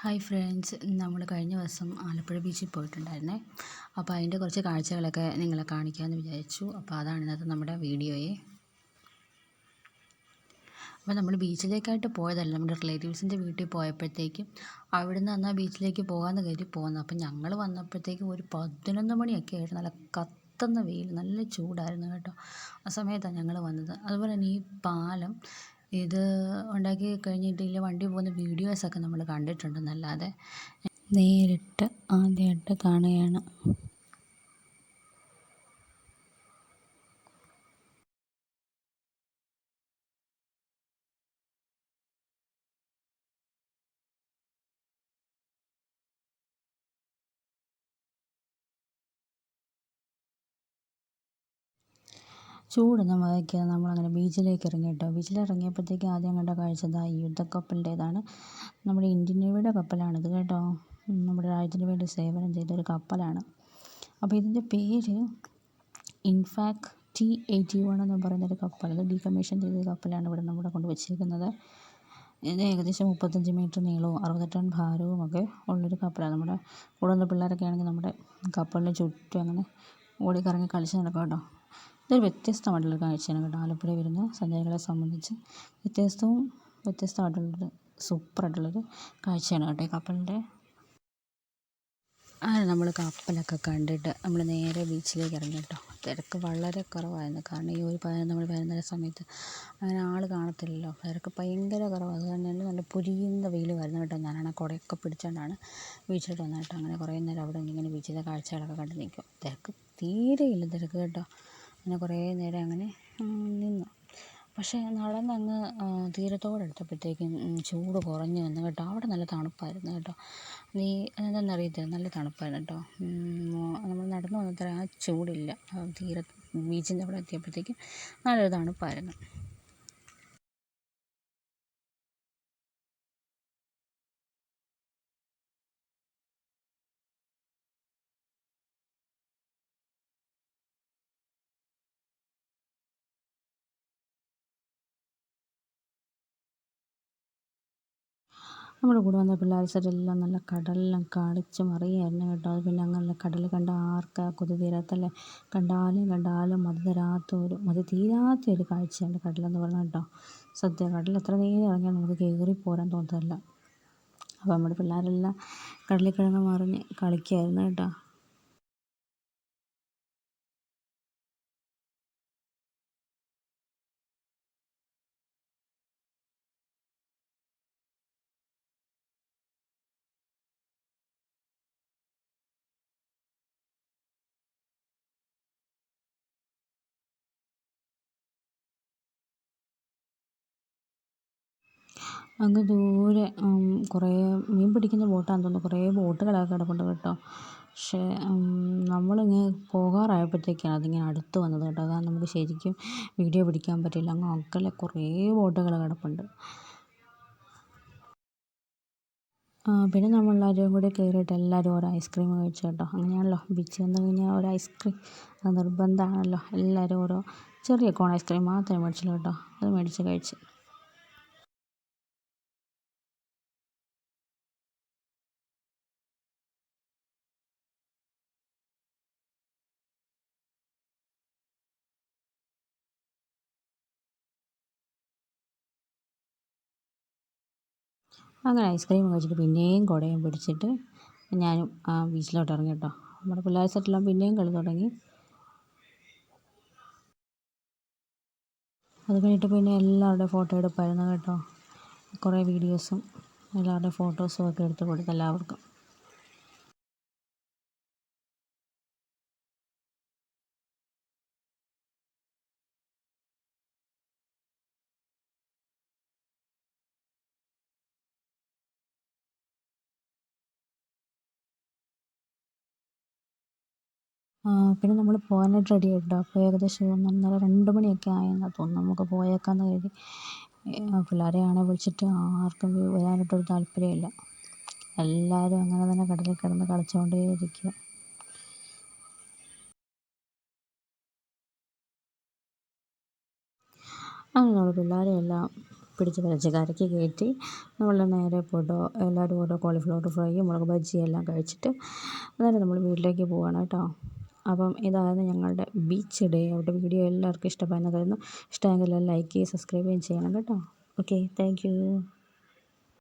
Hi friends. നമ്മൾ കഴിഞ്ഞ ദിവസം ആലപ്പുഴ ബീച്ചിൽ പോയിട്ടുണ്ടായിരുന്നേ. അപ്പോൾ അതിന്റെ കുറച്ച് കാഴ്ചകളൊക്കെ നിങ്ങളെ കാണിക്കാമെന്ന് വിചാരിച്ചു. അപ്പോൾ അതാണ് ഇന്നത്തെ നമ്മുടെ വീഡിയോയെ. അപ്പോൾ നമ്മൾ ബീച്ചിലേക്കായിട്ട് പോയതല്ല. നമ്മുടെ റിലേറ്റീവ്സിന്റെ വീട്ടിൽ പോയപ്പോഴത്തേക്കും നിന്ന് എന്നാൽ ബീച്ചിലേക്ക് പോകാമെന്ന് കരുതി പോകുന്നത് അപ്പോൾ ഞങ്ങൾ വന്നപ്പോഴത്തേക്കും ഒരു പതിനൊന്ന് മണിയൊക്കെ ആയിരുന്നു നല്ല കത്തുന്ന വെയിൽ നല്ല ചൂടായിരുന്നു കേട്ടോ. ആ സമയത്താണ് ഞങ്ങൾ വന്നത്. അതുപോലെ തന്നെ ഈ പാലം ഇത് ഉണ്ടാക്കി കഴിഞ്ഞിട്ട് വണ്ടി പോകുന്ന വീഡിയോസൊക്കെ നമ്മൾ കണ്ടിട്ടുണ്ടെന്നല്ലാതെ നേരിട്ട് ആദ്യമായിട്ട് കാണുകയാണ്. ചൂടൊന്നും വഹിക്കാതെ നമ്മളങ്ങനെ ബീച്ചിലേക്ക് ഇറങ്ങി കേട്ടോ. ബീച്ചിൽ ഇറങ്ങിയപ്പോഴത്തേക്കും ആദ്യം കണ്ട കാഴ്ച ദാ ഈ യുദ്ധക്കപ്പലിന്റേതാണ്. നമ്മുടെ ഇന്ത്യൻ നേവിയുടെ കപ്പലാണിത് കേട്ടോ. നമ്മുടെ രാജ്യത്തിന് വേണ്ടി സേവനം ചെയ്ത ഒരു കപ്പലാണ്. അപ്പോൾ ഇതിന്റെ പേര് ഇൻഫാക്ട് ടി എയ്റ്റി വൺ എന്ന് പറയുന്നൊരു കപ്പൽ. അത് ഡീകമ്മീഷൻ ചെയ്ത കപ്പലാണ് ഇവിടെ നമ്മുടെ കൊണ്ട് വെച്ചിരിക്കുന്നത്. ഇത് ഏകദേശം മുപ്പത്തഞ്ച് മീറ്റർ നീളവും അറുപത് ടൺ ഭാരവും ഒക്കെ ഉള്ളൊരു കപ്പലാണ്. നമ്മുടെ കൂടുതൽ പിള്ളേരൊക്കെ ആണെങ്കിൽ നമ്മുടെ കപ്പലിന് ചുറ്റും അങ്ങനെ ഓടിക്കറങ്ങി കളിച്ച് നടക്കും കേട്ടോ. ഇതൊരു വ്യത്യസ്തമായിട്ടുള്ളൊരു കാഴ്ചയാണ് കേട്ടോ. ആലപ്പുഴ വരുന്ന സഞ്ചാരികളെ സംബന്ധിച്ച് വ്യത്യസ്തവും വ്യത്യസ്തമായിട്ടുള്ളൊരു സൂപ്പറായിട്ടുള്ളൊരു കാഴ്ചയാണ് കേട്ടോ ഈ കപ്പലിന്റെ. അങ്ങനെ നമ്മൾ കപ്പലൊക്കെ കണ്ടിട്ട് നമ്മൾ നേരെ ബീച്ചിലേക്ക് ഇറങ്ങി കേട്ടോ. തിരക്ക് വളരെ കുറവായിരുന്നു. കാരണം ഈ ഒരു പതിനൊന്ന് നമ്മൾ പതിനൊന്നര സമയത്ത് അങ്ങനെ ആൾ കാണത്തില്ലല്ലോ. തിരക്ക് ഭയങ്കര കുറവാണ്. അത് തന്നെ നല്ല പൊരിയുന്ന വെയിൽ വരുന്നു കേട്ടോ. ഞാനാണ് കുടയൊക്കെ പിടിച്ചുകൊണ്ടാണ് ബീച്ചിലോട്ട് വന്നത് കേട്ടോ. അങ്ങനെ കുറേ നേരം അവിടെ ഇങ്ങനെ ബീച്ചിലെ കാഴ്ചകളൊക്കെ കണ്ട് നിൽക്കും. തിരക്ക് തീരെയില്ല തിരക്ക് കേട്ടോ. അങ്ങനെ കുറേ നേരം അങ്ങനെ നിന്നു. പക്ഷേ നടന്നങ്ങ് തീരത്തോടടുത്തപ്പോഴത്തേക്കും ചൂട് കുറഞ്ഞു വന്നു കേട്ടോ. അവിടെ നല്ല തണുപ്പായിരുന്നു കേട്ടോ. നീ എന്താണെന്ന് അറിയത്തില്ല നല്ല തണുപ്പായിരുന്നു കേട്ടോ. നമ്മൾ നടന്നു വന്നത്ര ആ ചൂടില്ല. തീരത്ത് ബീച്ചിന്റെ അവിടെ എത്തിയപ്പോഴത്തേക്കും നല്ലൊരു തണുപ്പായിരുന്നു. നമ്മുടെ കൂടെ വന്ന പിള്ളേർ സെറ്റെല്ലാം നല്ല കടലെല്ലാം കളിച്ച് മറിയായിരുന്നു കേട്ടോ. പിന്നെ അങ്ങനെ കടൽ കണ്ട ആർക്കാ കൊതി തീരാത്തല്ലേ കണ്ടാലും കണ്ടാലും മതി തരാത്ത ഒരു മതി തീരാത്ത ഒരു കാഴ്ചയാണ് കടലെന്ന് പറഞ്ഞാൽ കേട്ടോ. സദ്യ കടൽ എത്ര നേരം ഇറങ്ങിയാൽ നമുക്ക് കയറി പോരാൻ തോന്നത്തില്ല. അപ്പോൾ നമ്മുടെ പിള്ളേരെല്ലാം കടലിൽ കിടന്ന് മറിഞ്ഞ് കളിക്കുമായിരുന്നു കേട്ടോ. അങ്ങ് ദൂരെ കുറേ മീൻ പിടിക്കുന്ന ബോട്ടാണെന്ന് തോന്നുന്നു. കുറേ ബോട്ടുകളൊക്കെ കിടപ്പുണ്ട് കേട്ടോ. പക്ഷേ നമ്മളിങ്ങ് പോകാറായപ്പോഴത്തേക്കാണ് അതിങ്ങനെ അടുത്ത് വന്നത് കേട്ടോ. അതാണ് നമുക്ക് ശരിക്കും വീഡിയോ പിടിക്കാൻ പറ്റിയില്ല അങ്ങ് അകലെ കുറേ ബോട്ടുകൾ കിടപ്പുണ്ട്. പിന്നെ നമ്മളെല്ലാവരും കൂടി കയറിയിട്ട് എല്ലാവരും ഓരോ ഐസ്ക്രീം കഴിച്ചു കേട്ടോ. അങ്ങനെയാണല്ലോ. ബീച്ചിൽ വന്നു കഴിഞ്ഞാൽ ഒരു ഐസ്ക്രീം. അത് നിർബന്ധമാണല്ലോ. എല്ലാവരും ഓരോ ചെറിയ കോൺ ഐസ്ക്രീം മാത്രമേ മേടിച്ചുള്ളൂ കേട്ടോ. അത് മേടിച്ച് കഴിച്ച്. അങ്ങനെ ഐസ്ക്രീം കഴിച്ചിട്ട് പിന്നെയും കുടയും പിടിച്ചിട്ട് ഞാനും ആ ബീച്ചിലോട്ട് ഇറങ്ങി കേട്ടോ. നമ്മുടെ പിള്ളേർ സെറ്റെല്ലാം പിന്നെയും കളി തുടങ്ങി. അത് കഴിഞ്ഞിട്ട് പിന്നെ എല്ലാവരുടെയും ഫോട്ടോ എടുപ്പായിരുന്നു കേട്ടോ. കുറേ വീഡിയോസും എല്ലാവരുടെയും ഫോട്ടോസും ഒക്കെ എടുത്ത് കൊടുത്തു എല്ലാവർക്കും. പിന്നെ നമ്മൾ പോകാനായിട്ട് റെഡി ആയിട്ടോ അപ്പോൾ ഏകദേശം ഒന്നൊന്നര രണ്ട് മണിയൊക്കെ ആയെന്ന് തോന്നുന്നു. നമുക്ക് പോയേക്കാമെന്ന് കരുതി. പിള്ളേരെയാണെ വിളിച്ചിട്ട് ആർക്കും വരാനായിട്ടൊരു താല്പര്യമില്ല. എല്ലാവരും അങ്ങനെ തന്നെ കടലിൽ കിടന്ന് കളിച്ചുകൊണ്ടേ ഇരിക്കുക അങ്ങനെ നമ്മൾ പിള്ളേരെ എല്ലാം പിടിച്ച് വലിച്ച് കരയ്ക്ക് കയറ്റി നമ്മൾ നേരെ പോയിട്ടോ എല്ലാവരും ഓരോ കോളിഫ്ലവർ ഫ്രൈയും മുളക് ബജിയും എല്ലാം കഴിച്ചിട്ട് അന്നേരം നമ്മൾ വീട്ടിലേക്ക് പോവാണ് കേട്ടോ. അപ്പം ഇതായിരുന്നു ഞങ്ങളുടെ ബീച്ച് ഡേ അവിടെ വീഡിയോ എല്ലാവർക്കും ഇഷ്ടമായെന്ന് കരുതുന്നു. ഇഷ്ടമെങ്കിൽ ലൈക്ക് ചെയ്യുക സബ്സ്ക്രൈബ് ചെയ്യുകയും ചെയ്യണം കേട്ടോ. Okay thank